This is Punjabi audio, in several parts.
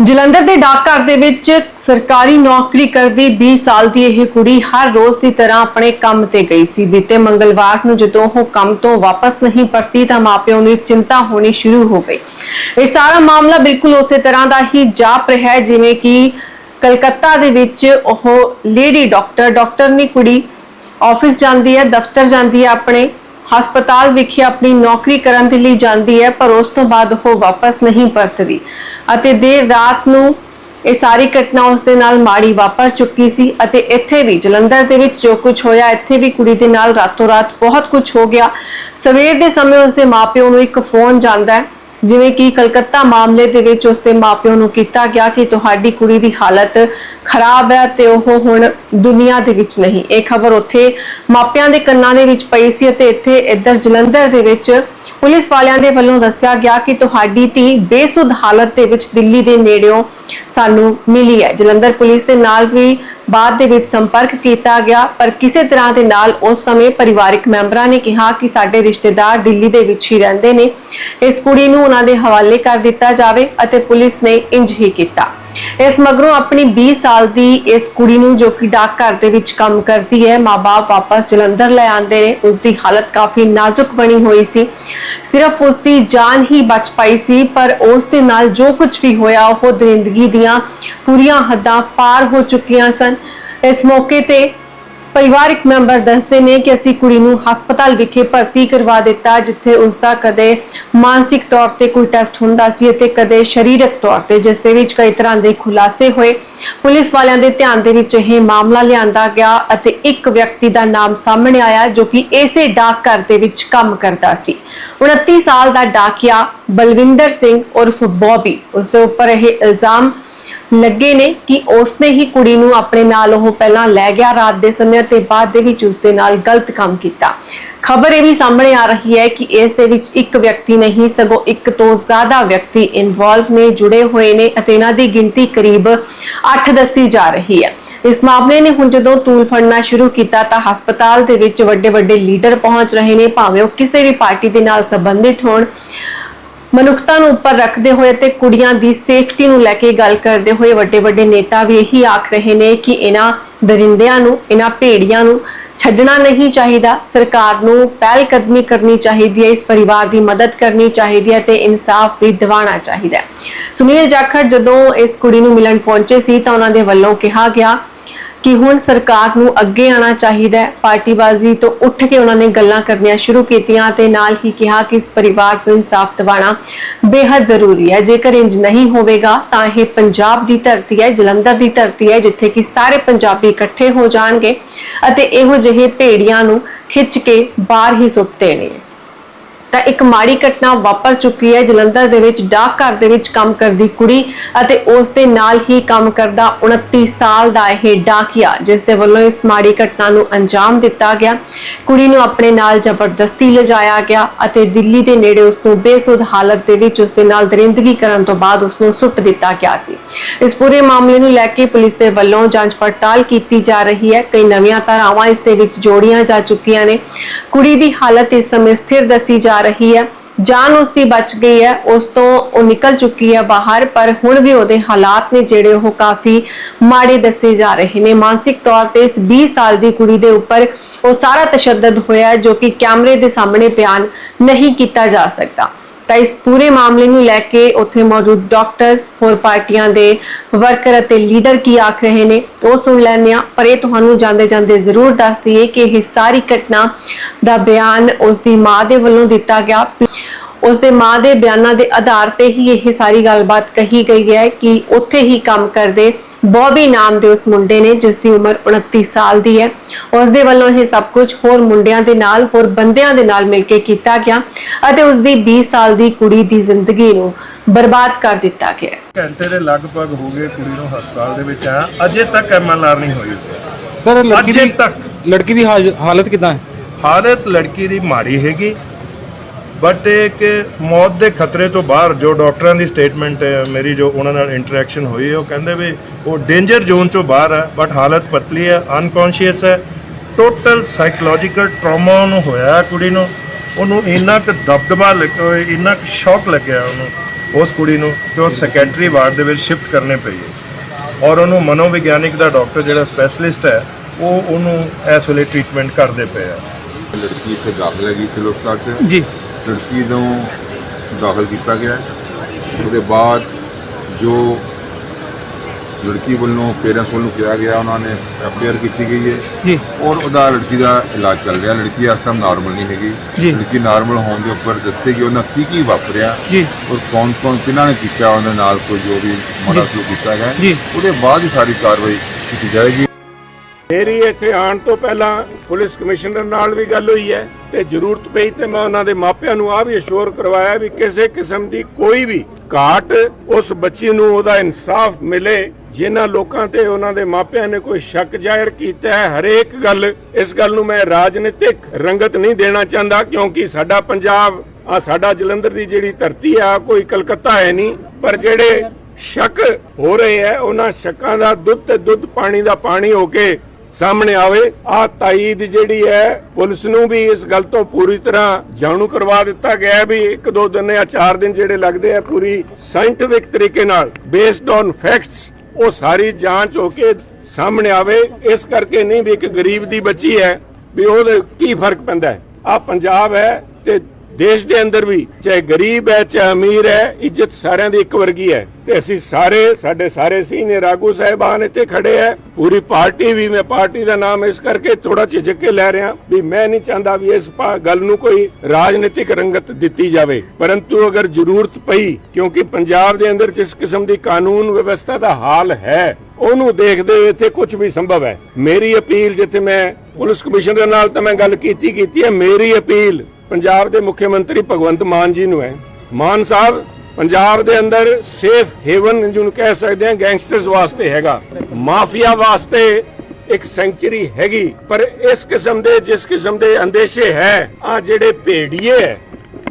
ਜਲੰਧਰ ਦੇ ਡਾਕਘਰ ਦੇ ਵਿੱਚ ਸਰਕਾਰੀ ਨੌਕਰੀ ਕਰਦੀ 20 ਸਾਲ ਦੀ ਇਹ ਕੁੜੀ ਹਰ ਰੋਜ਼ ਦੀ ਤਰ੍ਹਾਂ ਆਪਣੇ ਕੰਮ ਤੇ ਗਈ ਸੀ। ਬੀਤੇ ਮੰਗਲਵਾਰ ਨੂੰ ਜਦੋਂ ਉਹ ਕੰਮ ਤੋਂ ਵਾਪਸ ਨਹੀਂ ਪਰਤੀ ਤਾਂ ਮਾਪਿਆਂ ਨੂੰ ਇੱਕ ਚਿੰਤਾ ਹੋਣੀ ਸ਼ੁਰੂ ਹੋ ਗਈ। ਇਹ ਸਾਰਾ ਮਾਮਲਾ ਬਿਲਕੁਲ ਉਸੇ ਤਰ੍ਹਾਂ ਦਾ ਹੀ ਜਾਪ ਰਿਹਾ ਹੈ, ਜਿਵੇਂ ਕਿ ਕਲਕੱਤਾ ਦੇ ਵਿੱਚ ਉਹ ਲੇਡੀ ਡਾਕਟਰ ਡਾਕਟਰ ਨੇ ਕੁੜੀ, ਆਫਿਸ ਜਾਂਦੀ ਹੈ, ਦਫ਼ਤਰ ਜਾਂਦੀ ਹੈ ਆਪਣੇ ਹਸਪਤਾਲ ਵਿਖੇ ਆਪਣੀ ਨੌਕਰੀ ਕਰਨ ਦੇ ਲਈ ਜਾਂਦੀ ਹੈ, ਪਰ ਉਸ ਤੋਂ ਬਾਅਦ ਉਹ ਵਾਪਸ ਨਹੀਂ ਪਰਤਦੀ। ਅਤੇ ਦੇਰ ਰਾਤ ਨੂੰ ਇਹ ਸਾਰੀ ਘਟਨਾ ਉਸ ਦੇ ਨਾਲ ਮਾੜੀ ਵਾਪਰ ਚੁੱਕੀ ਸੀ ਅਤੇ ਇੱਥੇ ਵੀ ਜਲੰਧਰ ਦੇ ਵਿੱਚ ਜੋ ਕੁਝ ਹੋਇਆ, ਇੱਥੇ ਵੀ ਕੁੜੀ ਦੇ ਨਾਲ ਰਾਤੋਂ ਰਾਤ ਬਹੁਤ ਕੁਝ ਹੋ ਗਿਆ। ਸਵੇਰ ਦੇ ਸਮੇਂ ਉਸ ਦੇ ਮਾਪਿਓ ਨੂੰ ਇੱਕ ਫੋਨ ਜਾਂਦਾ ਹੈ। ਜਿਵੇਂ ਕਿ ਕਲਕੱਤਾ ਮਾਮਲੇ ਦੇ ਵਿੱਚ ਉਸ ਦੇ ਮਾਪਿਓ ਨੂੰ ਕੀਤਾ ਗਿਆ ਕਿ ਤੁਹਾਡੀ ਕੁੜੀ ਦੀ ਹਾਲਤ ਖਰਾਬ ਹੈ ਤੇ ਉਹ ਹੁਣ ਦੁਨੀਆ ਦੇ ਵਿੱਚ ਨਹੀਂ। ਇਹ ਖਬਰ ਉੱਥੇ ਮਾਪਿਆਂ ਦੇ ਕੰਨਾਂ ਦੇ ਵਿੱਚ ਪਈ ਸੀ ਅਤੇ ਇੱਥੇ ਇੱਧਰ ਜਲੰਧਰ ਦੇ ਵਿੱਚ ਪੁਲਿਸ ਵਾਲਿਆਂ ਦੇ ਵੱਲੋਂ ਦੱਸਿਆ ਗਿਆ ਕਿ ਤੁਹਾਡੀ ਧੀ ਬੇਸੁੱਧ ਹਾਲਤ ਦੇ ਵਿੱਚ ਦਿੱਲੀ ਦੇ ਨੇੜਿਓਂ ਸਾਨੂੰ ਮਿਲੀ ਹੈ। ਜਲੰਧਰ ਪੁਲਿਸ ਦੇ ਨਾਲ ਵੀ ਬਾਅਦ ਦੇ ਵਿੱਚ ਸੰਪਰਕ ਕੀਤਾ ਗਿਆ, ਪਰ ਕਿਸੇ ਤਰ੍ਹਾਂ ਦੇ ਨਾਲ ਉਸ ਸਮੇਂ ਪਰਿਵਾਰਕ ਮੈਂਬਰਾਂ ਨੇ ਕਿਹਾ ਕਿ ਸਾਡੇ ਰਿਸ਼ਤੇਦਾਰ ਦਿੱਲੀ ਦੇ ਵਿੱਚ ਹੀ ਰਹਿੰਦੇ ਨੇ। ਇਸ ਕੁੜੀ ਨੂੰ ਉਹਨਾਂ ਦੇ ਹਵਾਲੇ ਕਰ ਦਿੱਤਾ ਜਾਵੇ ਅਤੇ ਪੁਲਿਸ ਨੇ ਇੰਜ ਹੀ ਕੀਤਾ। ਇਸ ਮਗਰੋਂ ਆਪਣੀ 20 ਸਾਲ ਦੀ ਇਸ ਕੁੜੀ ਨੂੰ ਜੋ ਕਿ ਡਾਕ ਘਰ ਦੇ ਵਿੱਚ ਕੰਮ ਕਰਦੀ ਹੈ ਮਾਪੇ ਵਾਪਸ ਜਲੰਧਰ ਲੈ ਆਂਦੇ ਨੇ ਉਸ ਦੀ ਹਾਲਤ ਕਾਫੀ ਨਾਜ਼ੁਕ ਬਣੀ ਹੋਈ ਸੀ। ਸਿਰਫ ਉਸ ਦੀ ਜਾਨ ਹੀ ਬਚ ਪਾਈ ਸੀ, ਪਰ ਉਸ ਦੇ ਨਾਲ ਜੋ ਕੁਝ ਵੀ ਹੋਇਆ, ਉਹ ਦਰਿੰਦਗੀ ਦੀਆਂ ਪੂਰੀਆਂ ਹੱਦਾਂ ਪਾਰ ਹੋ ਚੁੱਕੀਆਂ ਸਨ। ਇਸ ਮੌਕੇ ਤੇ ਪਰਿਵਾਰਕ ਮੈਂਬਰ ਦੱਸਦੇ ਨੇ ਕਿ ਅਸੀਂ ਕੁੜੀ ਨੂੰ ਹਸਪਤਾਲ ਵਿਖੇ ਭਰਤੀ ਕਰਵਾ ਦਿੱਤਾ, ਜਿੱਥੇ ਉਸ ਦਾ ਕਦੇ ਮਾਨਸਿਕ ਤੌਰ ਤੇ ਕੋਈ ਟੈਸਟ ਹੁੰਦਾ ਸੀ ਅਤੇ ਕਦੇ ਸਰੀਰਕ ਤੌਰ ਤੇ, ਜਿਸ ਦੇ ਵਿੱਚ ਕਈ ਤਰ੍ਹਾਂ ਦੇ ਖੁਲਾਸੇ ਹੋਏ। ਪੁਲਿਸ ਵਾਲਿਆਂ ਦੇ ਧਿਆਨ ਦੇ ਵਿੱਚ ਇਹ ਮਾਮਲਾ ਲਿਆਂਦਾ ਗਿਆ ਅਤੇ ਇੱਕ ਵਿਅਕਤੀ ਦਾ ਨਾਮ ਸਾਹਮਣੇ ਆਇਆ, ਜੋ ਕਿ ਇਸੇ ਡਾਕ ਘਰ ਦੇ ਵਿੱਚ ਕੰਮ ਕਰਦਾ ਸੀ। 29 ਸਾਲ ਦਾ ਡਾਕਿਆ ਬਲਵਿੰਦਰ ਸਿੰਘ ਉਰਫ ਬੌਬੀ ਉਸ ਦੇ ਉੱਪਰ ਇਹ ਇਲਜ਼ਾਮ ਲੱਗੇ ਨੇ ਕਿ ਉਸਨੇ ਹੀ ਕੁੜੀ ਨੂੰ ਆਪਣੇ ਨਾਲ ਉਹ ਪਹਿਲਾਂ ਲੈ ਗਿਆ ਰਾਤ ਦੇ ਸਮੇਂ ਤੇ ਬਾਅਦ ਦੇ ਵਿੱਚ ਉਸਦੇ ਨਾਲ ਗਲਤ ਕੰਮ ਕੀਤਾ। ਖਬਰ ਇਹ ਵੀ ਸਾਹਮਣੇ ਆ ਰਹੀ ਹੈ ਕਿ ਇਸ ਦੇ ਵਿੱਚ ਇੱਕ ਵਿਅਕਤੀ ਨਹੀਂ, ਸਗੋਂ ਇੱਕ ਤੋਂ ਜ਼ਿਆਦਾ ਵਿਅਕਤੀ ਇਨਵੋਲਵ ਨੇ, ਜੁੜੇ ਹੋਏ ਨੇ ਅਤੇ ਇਹਨਾਂ ਦੀ ਗਿਣਤੀ ਕਰੀਬ 8 ਦੱਸੀ ਜਾ ਰਹੀ ਹੈ। ਇਸ ਮਾਮਲੇ ਨੇ ਹੁਣ ਜਦੋਂ ਤੂਲ ਫੜਨਾ ਸ਼ੁਰੂ ਕੀਤਾ ਤਾਂ ਹਸਪਤਾਲ ਦੇ ਵਿੱਚ ਵੱਡੇ ਵੱਡੇ ਲੀਡਰ ਪਹੁੰਚ ਰਹੇ ਨੇ, ਭਾਵੇਂ ਉਹ ਕਿਸੇ ਵੀ ਪਾਰਟੀ ਦੇ ਨਾਲ ਸੰਬੰਧਿਤ ਹੋਣ। ਮਨੁੱਖਤਾ ਨੂੰ ਉੱਪਰ ਰੱਖਦੇ ਹੋਏ ਤੇ ਕੁੜੀਆਂ ਦੀ ਸੇਫਟੀ ਨੂੰ ਲੈ ਕੇ ਗੱਲ ਕਰਦੇ ਹੋਏ ਵੱਡੇ ਵੱਡੇ ਨੇਤਾ ਵੀ ਇਹੀ ਆਖ ਰਹੇ ਨੇ ਕਿ ਇਹਨਾਂ ਦਰਿੰਦਿਆਂ ਨੂੰ, ਇਹਨਾਂ ਭੇੜੀਆਂ ਨੂੰ ਛੱਡਣਾ ਨਹੀਂ ਚਾਹੀਦਾ। ਸਰਕਾਰ ਨੂੰ ਪਹਿਲ ਕਦਮੀ ਕਰਨੀ ਚਾਹੀਦੀ ਹੈ, ਇਸ ਪਰਿਵਾਰ ਦੀ ਮਦਦ ਕਰਨੀ ਚਾਹੀਦੀ ਹੈ ਤੇ ਇਨਸਾਫ ਵੀ ਦਿਵਾਉਣਾ ਚਾਹੀਦਾ ਹੈ। ਸੁਨੀਲ ਜਾਖੜ ਜਦੋਂ ਇਸ ਕੁੜੀ ਨੂੰ ਮਿਲਣ ਪਹੁੰਚੇ ਸੀ ਤਾਂ ਉਹਨਾਂ ਦੇ ਵੱਲੋਂ ਕਿਹਾ ਗਿਆ ਕਿ ਹੁਣ ਸਰਕਾਰ ਨੂੰ ਅੱਗੇ ਆਉਣਾ ਚਾਹੀਦਾ ਹੈ। ਪਾਰਟੀਬਾਜ਼ੀ ਤੋਂ ਉੱਠ ਕੇ ਉਹਨਾਂ ਨੇ ਗੱਲਾਂ ਕਰਨੀਆਂ ਸ਼ੁਰੂ ਕੀਤੀਆਂ ਤੇ ਨਾਲ ਹੀ ਕਿਹਾ ਕਿ ਇਸ ਪਰਿਵਾਰ ਨੂੰ ਇਨਸਾਫ ਦਿਵਾਉਣਾ ਬੇहद ਜ਼ਰੂਰੀ ਹੈ। ਜੇਕਰ ਇੰਜ ਨਹੀਂ ਹੋਵੇਗਾ, ਤਾਂ ਇਹ ਪੰਜਾਬ ਦੀ ਧਰਤੀ ਹੈ, ਜਲੰਧਰ ਦੀ ਧਰਤੀ ਹੈ, ਜਿੱਥੇ ਕਿ ਸਾਰੇ ਪੰਜਾਬੀ ਇਕੱਠੇ ਹੋ ਜਾਣਗੇ ਅਤੇ ਇਹੋ ਜਿਹੇ ਭੇੜੀਆਂ ਨੂੰ ਖਿੱਚ ਕੇ ਬਾਹਰ ਹੀ ਸੁੱਟ ਦੇਣੇ ਤਾਂ ਇੱਕ ਮਾੜੀ ਘਟਨਾ ਵਾਪਰ ਚੁੱਕੀ ਹੈ। ਜਲੰਧਰ ਦੇ ਵਿੱਚ ਡਾਕ ਘਰ ਦੇ ਵਿੱਚ ਕੰਮ ਕਰਦੀ ਕੁੜੀ ਅਤੇ ਉਸ ਦੇ ਨਾਲ ਹੀ ਕੰਮ ਕਰਦਾ 29 ਸਾਲ ਦਾ ਇਹ ਡਾਕੀਆ, ਜਿਸ ਦੇ ਵੱਲੋਂ ਇਸ ਮਾੜੀ ਘਟਨਾ ਨੂੰ ਅੰਜਾਮ ਦਿੱਤਾ ਗਿਆ। ਕੁੜੀ ਨੂੰ ਆਪਣੇ ਨਾਲ ਜ਼ਬਰਦਸਤੀ ਲਿਜਾਇਆ ਗਿਆ ਅਤੇ ਦਿੱਲੀ ਦੇ ਨੇੜੇ ਉਸ ਨੂੰ ਬੇਸੁੱਧ ਹਾਲਤ ਦੇ ਵਿੱਚ ਉਸ ਦੇ ਨਾਲ ਦਰਿੰਦਗੀ ਕਰਨ ਤੋਂ ਬਾਅਦ ਉਸ ਨੂੰ ਸੁੱਟ ਦਿੱਤਾ ਗਿਆ ਸੀ। ਇਸ ਪੂਰੇ ਮਾਮਲੇ ਨੂੰ ਲੈ ਕੇ ਪੁਲਿਸ ਦੇ ਵੱਲੋਂ ਜਾਂਚ ਪੜਤਾਲ ਕੀਤੀ ਜਾ ਰਹੀ ਹੈ। ਕਈ ਨਵੀਆਂ ਧਾਰਾਵਾਂ ਇਸ ਦੇ ਵਿੱਚ ਜੋੜੀਆਂ ਜਾ ਚੁੱਕੀਆਂ ਨੇ। ਕੁੜੀ ਦੀ ਹਾਲਤ ਇਸ ਸਮੇਂ ਸਥਿਰ ਦੱਸੀ ਜਾ ਰਹੀ ਹੈ। ਜਾਨ ਉਸ ਦੀ ਬਚ ਗਈ ਹੈ। ਉਸ ਤੋਂ ਉਹ ਨਿਕਲ ਚੁੱਕੀ ਹੈ ਬਾਹਰ, ਪਰ ਹੁਣ ਵੀ ਉਹਦੇ ਹਾਲਾਤ ਨੇ ਜਿਹੜੇ ਉਹ ਕਾਫੀ ਮਾੜੇ ਦੱਸੇ ਜਾ ਰਹੇ ਨੇ। ਮਾਨਸਿਕ ਤੌਰ ਤੇ ਇਸ 20 ਸਾਲ ਦੀ ਕੁੜੀ ਦੇ ਉੱਪਰ ਉਹ ਸਾਰਾ ਤਸ਼ੱਦਦ ਹੋਇਆ ਜੋ ਕਿ ਕੈਮਰੇ ਦੇ ਸਾਹਮਣੇ ਬਿਆਨ ਨਹੀਂ ਕੀਤਾ ਜਾ ਸਕਦਾ। ਤਾਂ ਇਸ ਪੂਰੇ ਮਾਮਲੇ ਨੂੰ ਲੈ ਕੇ ਉੱਥੇ ਮੌਜੂਦ ਡਾਕਟਰਸ ਹੋਰ ਪਾਰਟੀਆਂ ਦੇ ਵਰਕਰ ਅਤੇ ਲੀਡਰ ਕੀ ਆਖ ਰਹੇ ਨੇ, ਉਹ ਸੁਣ ਲੈਂਦੇ ਆ ਪਰ ਇਹ ਤੁਹਾਨੂੰ ਜਾਂਦੇ ਜਾਂਦੇ ਜ਼ਰੂਰ ਦੱਸ ਦਈਏ ਕਿ ਇਹ ਸਾਰੀ ਘਟਨਾ ਦਾ ਬਿਆਨ ਉਸ ਦੀ ਮਾਂ ਦੇ ਵੱਲੋਂ ਦਿੱਤਾ ਗਿਆ। ਉਸ ਦੇ ਮਾਂ ਦੇ ਬਿਆਨਾਂ ਦੇ ਆਧਾਰ ਤੇ ਹੀ ਇਹ ਸਾਰੀ ਗੱਲਬਾਤ ਕਹੀ ਗਈ ਹੈ ਕਿ ਉੱਥੇ ਹੀ ਕੰਮ ਕਰਦੇ ਬੌਬੀ ਨਾਮ ਦੇ ਉਸ ਮੁੰਡੇ ਨੇ ਜਿਸ ਦੀ ਉਮਰ 29 ਸਾਲ ਦੀ ਹੈ। ਉਸ ਦੇ ਵੱਲੋਂ ਇਹ ਸਭ ਕੁਝ ਹੋਰ ਮੁੰਡਿਆਂ ਦੇ ਨਾਲ ਹੋਰ ਬੰਦਿਆਂ ਦੇ ਨਾਲ ਮਿਲ ਕੇ ਕੀਤਾ ਗਿਆ ਅਤੇ ਉਸ ਦੀ 20 ਸਾਲ ਦੀ ਕੁੜੀ ਦੀ ਜ਼ਿੰਦਗੀ ਨੂੰ ਬਰਬਾਦ ਕਰ ਦਿੱਤਾ ਗਿਆ। ਘੰਟੇ ਦੇ ਲਗਭਗ ਹੋ ਗਏ ਕੁੜੀ ਨੂੰ ਹਸਪਤਾਲ ਦੇ ਵਿੱਚ ਆ ਅਜੇ ਤੱਕ ਐਮਐਲਆਰ ਨਹੀਂ ਹੋਈ। ਸਰ ਲੜਕੀ ਅਜੇ ਦੀ ਤੱਕ। ਲੜਕੀ ਦੀ ਹਾਜ- ਹਾਲਤ ਕਿਦਾਂ ਹੈ? ਹਾਲਤ ਲੜਕੀ ਦੀ ਮਾੜੀ ਹੈਗੀ। ਬਟ ਇੱਕ ਮੌਤ ਦੇ ਖਤਰੇ ਤੋਂ ਬਾਹਰ ਜੋ ਡਾਕਟਰਾਂ ਦੀ ਸਟੇਟਮੈਂਟ ਹੈ ਮੇਰੀ ਜੋ ਉਹਨਾਂ ਨਾਲ ਇੰਟਰੈਕਸ਼ਨ ਹੋਈ ਹੈ ਉਹ ਕਹਿੰਦੇ ਵੀ ਉਹ ਡੇਂਜਰ ਜ਼ੋਨ ਚੋਂ ਬਾਹਰ ਹੈ ਬਟ ਹਾਲਤ ਪਤਲੀ ਹੈ ਅਨਕੌਂਸ਼ੀਅਸ ਹੈ ਟੋਟਲ ਸਾਈਕੋਲੋਜੀਕਲ ਟਰਾਮਾ ਉਹਨੂੰ ਹੋਇਆ ਹੈ ਕੁੜੀ ਨੂੰ ਉਹਨੂੰ ਇੰਨਾ ਕੁ ਦਬਦਬਾ ਲੱਗਿਆ ਹੋਇਆ ਇੰਨਾ ਕੁ ਸ਼ੌਕ ਲੱਗਿਆ ਉਹਨੂੰ ਉਸ ਕੁੜੀ ਨੂੰ ਤੇ ਉਹ ਸੈਕੰਡਰੀ ਵਾਰਡ ਦੇ ਵਿੱਚ ਸ਼ਿਫਟ ਕਰਨੇ ਪਈ ਹੈ ਔਰ ਉਹਨੂੰ ਮਨੋਵਿਗਿਆਨਿਕ ਦਾ ਡਾਕਟਰ ਜਿਹੜਾ ਸਪੈਸ਼ਲਿਸਟ ਹੈ ਉਹ ਉਹਨੂੰ ਇਸ ਵੇਲੇ ਟ੍ਰੀਟਮੈਂਟ ਕਰਦੇ ਪਏ ਆ ਲੜਕੀ ਇੱਥੇ ਦਾਖਲ ਹੈਗੀ 'ਚ ਜੀ ਲੜਕੀ ਨੂੰ ਦਾਖਲ ਕੀਤਾ ਗਿਆ। ਉਹਦੇ ਬਾਅਦ ਜੋ ਲੜਕੀ ਵੱਲੋਂ ਪੇਰੈਂਟਸ ਵੱਲੋਂ ਕਿਹਾ ਗਿਆ ਉਹਨਾਂ ਨੇ ਐਫਆਈਆਰ ਕੀਤੀ ਗਈ ਹੈ। ਜੀ। ਔਰ ਉਹਦਾ ਲੜਕੀ ਦਾ ਇਲਾਜ ਚੱਲ ਰਿਹਾ। ਲੜਕੀ ਇਸ ਟਾਈਮ ਨਾਰਮਲ ਨਹੀਂ ਹੈਗੀ। ਲੜਕੀ ਨਾਰਮਲ ਹੋਣ ਦੇ ਉੱਪਰ ਦੱਸੇਗੀ ਉਹਨਾਂ ਕੀ ਕੀ ਵਾਪਰਿਆ। ਜੀ। ਔਰ ਕੌਣ ਕੌਣ ਕਿਹਨਾਂ ਨੇ ਕੀਤਾ ਉਹਦੇ ਨਾਲ ਕੋਈ ਜੋ ਵੀ ਮਾੜਾ ਸਲੂਕ ਕੀਤਾ ਗਿਆ। ਜੀ। ਉਹਦੇ ਬਾਅਦ ਹੀ ਸਾਰੀ ਕਾਰਵਾਈ ਕੀਤੀ ਜਾਏਗੀ। ਮੇਰੀ ਇੱਥੇ ਆਉਣ ਤੋਂ ਪਹਿਲਾਂ ਪੁਲਿਸ ਕਮਿਸ਼ਨਰ ਨਾਲ ਵੀ ਗੱਲ ਹੋਈ ਹੈ ਤੇ ਜ਼ਰੂਰਤ ਪਈ ਤੇ ਮੈਂ ਉਹਨਾਂ ਦੇ ਮਾਪਿਆਂ ਨੂੰ ਆ ਵੀ ਅਸ਼ੋਰ ਕਰਵਾਇਆ ਵੀ ਕਿਸੇ ਕਿਸਮ ਦੀ ਕੋਈ ਵੀ ਘਾਟ ਉਸ ਬੱਚੀ ਨੂੰ ਉਹਦਾ ਇਨਸਾਫ ਮਿਲੇ, ਜਿਨ੍ਹਾਂ ਲੋਕਾਂ ਤੇ ਉਹਨਾਂ ਦੇ ਮਾਪਿਆਂ ਨੇ ਕੋਈ ਸ਼ੱਕ ਜ਼ਾਹਿਰ ਕੀਤਾ ਹੈ। ਹਰੇਕ ਗੱਲ, ਇਸ ਗੱਲ ਨੂੰ ਮੈਂ ਰਾਜਨੀਤਿਕ ਰੰਗਤ ਨਹੀਂ ਦੇਣਾ ਚਾਹੁੰਦਾ, ਕਿਉਂਕਿ ਸਾਡਾ ਪੰਜਾਬ ਆ ਸਾਡਾ ਜਲੰਧਰ ਦੀ ਜਿਹੜੀ ਧਰਤੀ ਆ ਕੋਈ ਕਲਕੱਤਾ ਹੈ ਨਹੀਂ, ਪਰ ਜਿਹੜੇ ਸ਼ੱਕ ਹੋ ਰਹੇ ਹੈ, ਉਹਨਾਂ ਸ਼ੱਕਾਂ ਦਾ ਦੁੱਧ ਤੇ ਦੁੱਧ ਪਾਣੀ ਦਾ ਪਾਣੀ ਹੋ ਕੇ ਸਾਹਮਣੇ ਆਵੇ, ਆ ਤਾਈਦ ਜਿਹੜੀ ਹੈ, ਪੁਲਿਸ ਨੂੰ ਵੀ ਇਸ ਗੱਲ ਤੋਂ ਪੂਰੀ ਤਰ੍ਹਾਂ ਜਾਣੂ ਕਰਵਾ ਦਿੱਤਾ ਗਿਆ ਵੀ ਇੱਕ ਦੋ ਦਿਨ ਜਾਂ ਚਾਰ ਦਿਨ ਜਿਹੜੇ ਲੱਗਦੇ ਆ ਪੂਰੀ ਸਾਇੰਟਿਫਿਕ ਤਰੀਕੇ ਨਾਲ ਬੇਸਡ ਔਨ ਫੈਕਟਸ ਉਹ ਸਾਰੀ ਜਾਂਚ ਹੋ ਕੇ ਸਾਹਮਣੇ ਆਵੇ। ਇਸ ਕਰਕੇ ਨਹੀਂ ਵੀ ਇੱਕ ਗਰੀਬ ਦੀ ਬੱਚੀ ਹੈ, ਵੀ ਉਹਦੇ ਕੀ ਫ਼ਰਕ ਪੈਂਦਾ ਹੈ। ਆ ਪੰਜਾਬ ਹੈ ਤੇ ਦੇਸ਼ ਦੇ ਅੰਦਰ ਵੀ, ਚਾਹੇ ਗਰੀਬ ਹੈ, ਚਾਹੇ ਅਮੀਰ ਹੈ, ਇੱਜ਼ਤ ਸਾਰਿਆਂ ਦੀ ਇੱਕ ਵਰਗੀ ਹੈ। ਤੇ ਅਸੀਂ ਸਾਰੇ, ਸਾਡੇ ਸਾਰੇ ਸੀਨੀਅਰ ਆਗੂ ਸਾਹਿਬਾਨ ਇੱਥੇ ਖੜੇ ਹੈ। ਪੂਰੀ ਪਾਰਟੀ ਵੀ, ਮੈਂ ਪਾਰਟੀ ਦਾ ਨਾਮ ਇਸ ਕਰਕੇ ਥੋੜਾ ਝਿਜਕ ਕੇ ਲੈ ਰਿਹਾ ਵੀ ਮੈਂ ਨਹੀਂ ਚਾਹੁੰਦਾ ਵੀ ਇਸ ਗੱਲ ਨੂੰ ਕੋਈ ਰਾਜਨੀਤਿਕ ਰੰਗਤ ਦਿੱਤੀ ਜਾਵੇ। ਪਰੰਤੂ ਅਗਰ ਜ਼ਰੂਰਤ ਪਈ, ਕਿਉਂਕਿ ਪੰਜਾਬ ਦੇ ਅੰਦਰ ਜਿਸ ਕਿਸਮ ਦੀ ਕਾਨੂੰਨ ਵਿਵਸਥਾ ਦਾ ਹਾਲ ਹੈ, ਉਹਨੂੰ ਦੇਖਦੇ ਹੋਏ ਇੱਥੇ ਕੁਝ ਵੀ ਸੰਭਵ ਹੈ। ਮੇਰੀ ਅਪੀਲ ਜਿੱਥੇ ਮੈਂ ਪੁਲਿਸ ਕਮਿਸ਼ਨਰ ਨਾਲ ਤਾਂ ਮੈਂ ਗੱਲ ਕੀਤੀ ਕੀਤੀ ਹੈ, ਮੇਰੀ ਅਪੀਲ ਪੰਜਾਬ ਦੇ ਮੁੱਖ ਮੰਤਰੀ ਭਗਵੰਤ ਮਾਨ ਜੀ ਨੂੰ ਹੈ। ਮਾਨ ਸਾਹਿਬ, ਪੰਜਾਬ ਦੇ ਅੰਦਰ ਸੇਫ ਹੇਵਨ ਜਿਹਨੂੰ ਕਹਿ ਸਕਦੇ ਹਾਂ ਗੈਂਗਸਟਰਸ ਵਾਸਤੇ ਹੈਗਾ। ਮਾਫੀਆ ਵਾਸਤੇ ਇੱਕ ਸੈਂਚੁਰੀ ਹੈਗੀ, ਪਰ ਇਸ ਕਿਸਮ ਦੇ, ਜਿਸ ਕਿਸਮ ਦੇ ਅੰਦੇਸ਼ੇ ਹੈ ਆ ਜਿਹੜੇ ਭੇੜੀਏ ਹੈ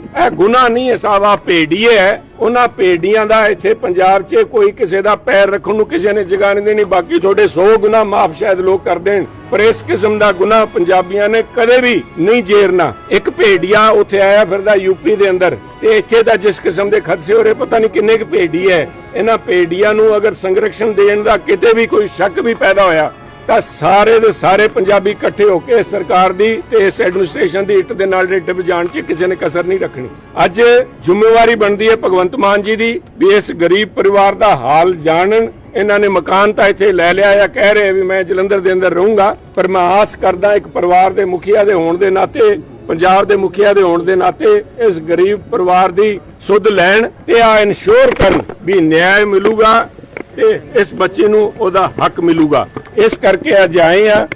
ਇਹ ਗੁਨਾਹ ਨਹੀਂ ਹੈ ਸਾਹਿਬ ਆ ਭੇੜੀਏ ਹੈ ਉਹਨਾਂ ਭੇੜੀਆਂ ਦਾ ਇੱਥੇ ਪੰਜਾਬ 'ਚ ਕੋਈ ਕਿਸੇ ਦਾ ਪੈਰ ਰੱਖਣ ਨੂੰ ਕਿਸੇ ਨੇ ਜਗ੍ਹਾ ਨਹੀਂ ਦੇਣੀ। ਬਾਕੀ ਤੁਹਾਡੇ 100 ਗੁਨਾਹ ਮਾਫ ਸ਼ਾਇਦ ਲੋਕ ਕਰ ਦੇਣ, ਪਰ ਇਸ ਕਿਸਮ ਦਾ ਗੁਨਾਹ ਪੰਜਾਬੀਆਂ ਨੇ ਕਦੇ ਵੀ ਨਹੀਂ ਜੇਰਨਾ। ਇੱਕ ਭੇੜੀਆ ਉੱਥੇ ਆਇਆ ਫਿਰਦਾ ਯੂਪੀ ਦੇ ਅੰਦਰ ਤੇ ਇੱਥੇ ਦਾ ਜਿਸ ਕਿਸਮ ਦੇ ਖਦਸ਼ੇ ਹੋ ਰਹੇ, ਪਤਾ ਨਹੀਂ ਕਿੰਨੇ ਕੁ ਭੇੜੀ ਹੈ ਇਹਨਾਂ ਭੇੜੀਆਂ ਨੂੰ ਅਗਰ ਸੰਰਕਸ਼ਣ ਦੇਣ ਦਾ ਕਿਤੇ ਵੀ ਕੋਈ ਸ਼ੱਕ ਵੀ ਪੈਦਾ ਹੋਇਆ ਤਾਂ ਸਾਰੇ ਦੇ ਸਾਰੇ ਪੰਜਾਬੀ ਇਕੱਠੇ ਹੋ ਕੇ ਸਰਕਾਰ ਦੀ ਤੇ ਇਸ ਐਡਮਿਨਿਸਟ੍ਰੇਸ਼ਨ ਦੀ ਇੱਟ ਦੇ ਨਾਲ ਰੇਟ ਵਜਾਣ 'ਚ ਕਿਸੇ ਨੇ ਕਸਰ ਨਹੀਂ ਰੱਖਣੀ। ਅੱਜ ਜ਼ਿੰਮੇਵਾਰੀ ਬਣਦੀ ਹੈ ਭਗਵੰਤ ਮਾਨ ਜੀ ਦੀ ਵੀ ਇਸ ਗਰੀਬ ਪਰਿਵਾਰ ਦਾ ਹਾਲ ਜਾਣਨ। ਇਹਨਾਂ ਨੇ ਮਕਾਨ ਤਾਂ ਇੱਥੇ ਲੈ ਲਿਆ ਜਾਂ ਕਹਿ ਰਹੇ ਵੀ ਮੈਂ ਜਲੰਧਰ ਦੇ ਅੰਦਰ ਰਹੂੰਗਾ, ਪਰ ਮੈਂ ਆਸ ਕਰਦਾ ਇੱਕ ਪਰਿਵਾਰ ਦੇ ਮੁਖੀਆ ਦੇ ਹੋਣ ਦੇ ਨਾਤੇ, ਪੰਜਾਬ ਦੇ ਮੁਖੀਆ ਦੇ ਹੋਣ ਦੇ ਨਾਤੇ ਇਸ ਗਰੀਬ ਪਰਿਵਾਰ ਦੀ ਸੁੱਧ ਲੈਣ ਤੇ ਆ ਇਨਸ਼ੋਰ ਕਰਨ ਵੀ ਨਿਆਂ ਮਿਲੂਗਾ। ਤੇ ਇਸ ਬੱਚੇ ਨੂੰ ਉਹਦਾ ਹੱਕ ਮਿਲੂਗਾ। ਇਸ ਕਰਕੇ ਅੱਜ ਆਏ ਆ